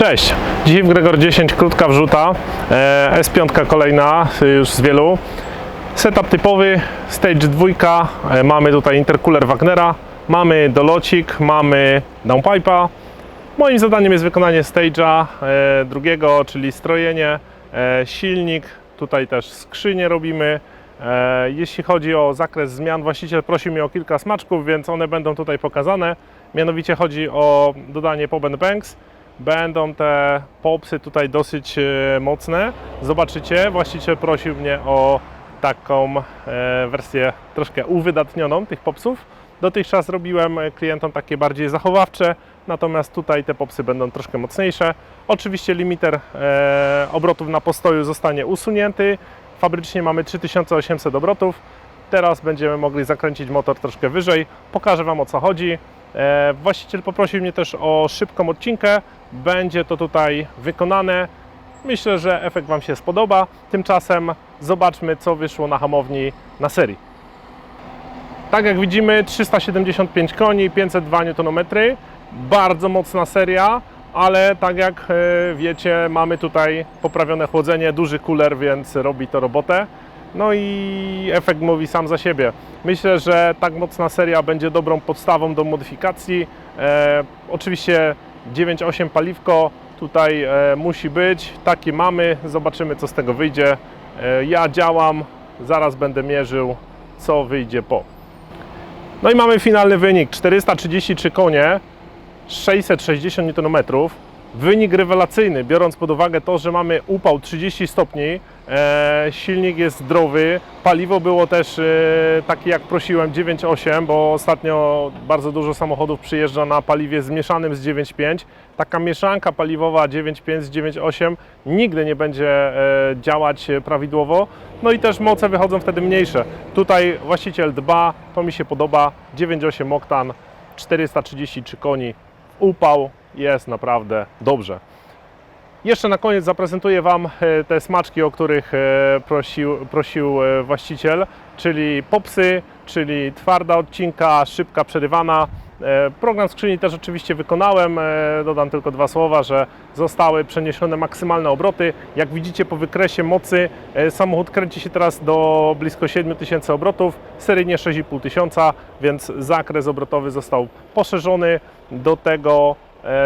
Cześć, dzisiaj w Gregor 10 krótka wrzuta, e, S5 kolejna y, już z wielu. Setup typowy, stage 2, e, mamy tutaj intercooler Wagnera, mamy dolocik, mamy downpipe'a. Moim zadaniem jest wykonanie stage'a e, drugiego, czyli strojenie, silnik, tutaj też skrzynię robimy. Jeśli chodzi o zakres zmian, właściciel prosił mnie o kilka smaczków, więc one będą tutaj pokazane. Mianowicie chodzi o dodanie and banks. Będą te popsy tutaj dosyć e, mocne. Zobaczycie, właściciel prosił mnie o taką e, wersję troszkę uwydatnioną tych popsów. Dotychczas robiłem e, klientom takie bardziej zachowawcze, natomiast tutaj te popsy będą troszkę mocniejsze. Oczywiście limiter obrotów na postoju zostanie usunięty. Fabrycznie mamy 3800 obrotów. Teraz będziemy mogli zakręcić motor troszkę wyżej. Pokażę Wam o co chodzi. Właściciel poprosił mnie też o szybką odcinkę. Będzie to tutaj wykonane. Myślę, że efekt Wam się spodoba. Tymczasem zobaczmy, co wyszło na hamowni na serii. Tak jak widzimy, 375 koni, 502 Nm. Bardzo mocna seria, ale tak jak e, wiecie, mamy tutaj poprawione chłodzenie, duży cooler, więc robi to robotę. No i efekt mówi sam za siebie. Myślę, że tak mocna seria będzie dobrą podstawą do modyfikacji. E, oczywiście 9.8 paliwko tutaj e, musi być. Takie mamy. Zobaczymy, co z tego wyjdzie. E, ja działam, zaraz będę mierzył, co wyjdzie po. No i mamy finalny wynik 433 konie, 660 Nm. Wynik rewelacyjny, biorąc pod uwagę to, że mamy upał 30 stopni, e, silnik jest zdrowy, paliwo było też e, takie jak prosiłem 9,8, bo ostatnio bardzo dużo samochodów przyjeżdża na paliwie zmieszanym z 9,5. Taka mieszanka paliwowa 9,5 z 9,8 nigdy nie będzie e, działać prawidłowo, no i też moce wychodzą wtedy mniejsze. Tutaj właściciel dba, to mi się podoba, 9,8 oktan, 433 koni, upał jest naprawdę dobrze. Jeszcze na koniec zaprezentuję Wam e, te smaczki, o których e, prosił, prosił e, właściciel, czyli popsy, czyli twarda odcinka, szybka przerywana. E, Program skrzyni też oczywiście wykonałem. E, Dodam tylko dwa słowa, że zostały przeniesione maksymalne obroty. Jak widzicie po wykresie mocy e, samochód kręci się teraz do blisko 7000 obrotów, seryjnie 6500, więc zakres obrotowy został poszerzony. Do tego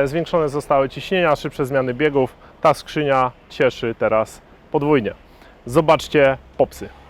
zwiększone zostały ciśnienia, szybsze zmiany biegów. Ta skrzynia cieszy teraz podwójnie. Zobaczcie popsy.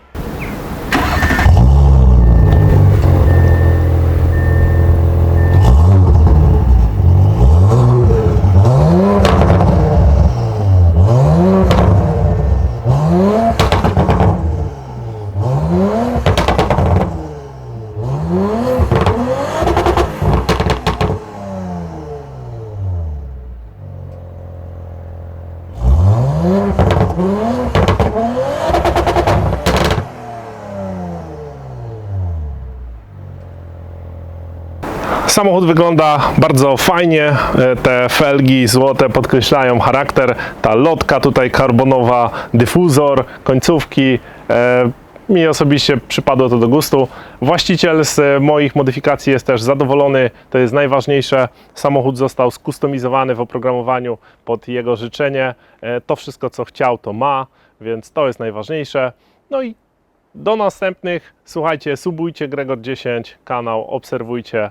Samochód wygląda bardzo fajnie. E, Te felgi złote podkreślają charakter. Ta lotka tutaj karbonowa, dyfuzor, końcówki. E, Mi osobiście przypadło to do gustu. Właściciel z moich modyfikacji jest też zadowolony. To jest najważniejsze. Samochód został skustomizowany w oprogramowaniu pod jego życzenie. E, To wszystko, co chciał, to ma, więc to jest najważniejsze. No i do następnych. Słuchajcie, subujcie Gregor 10 kanał, obserwujcie.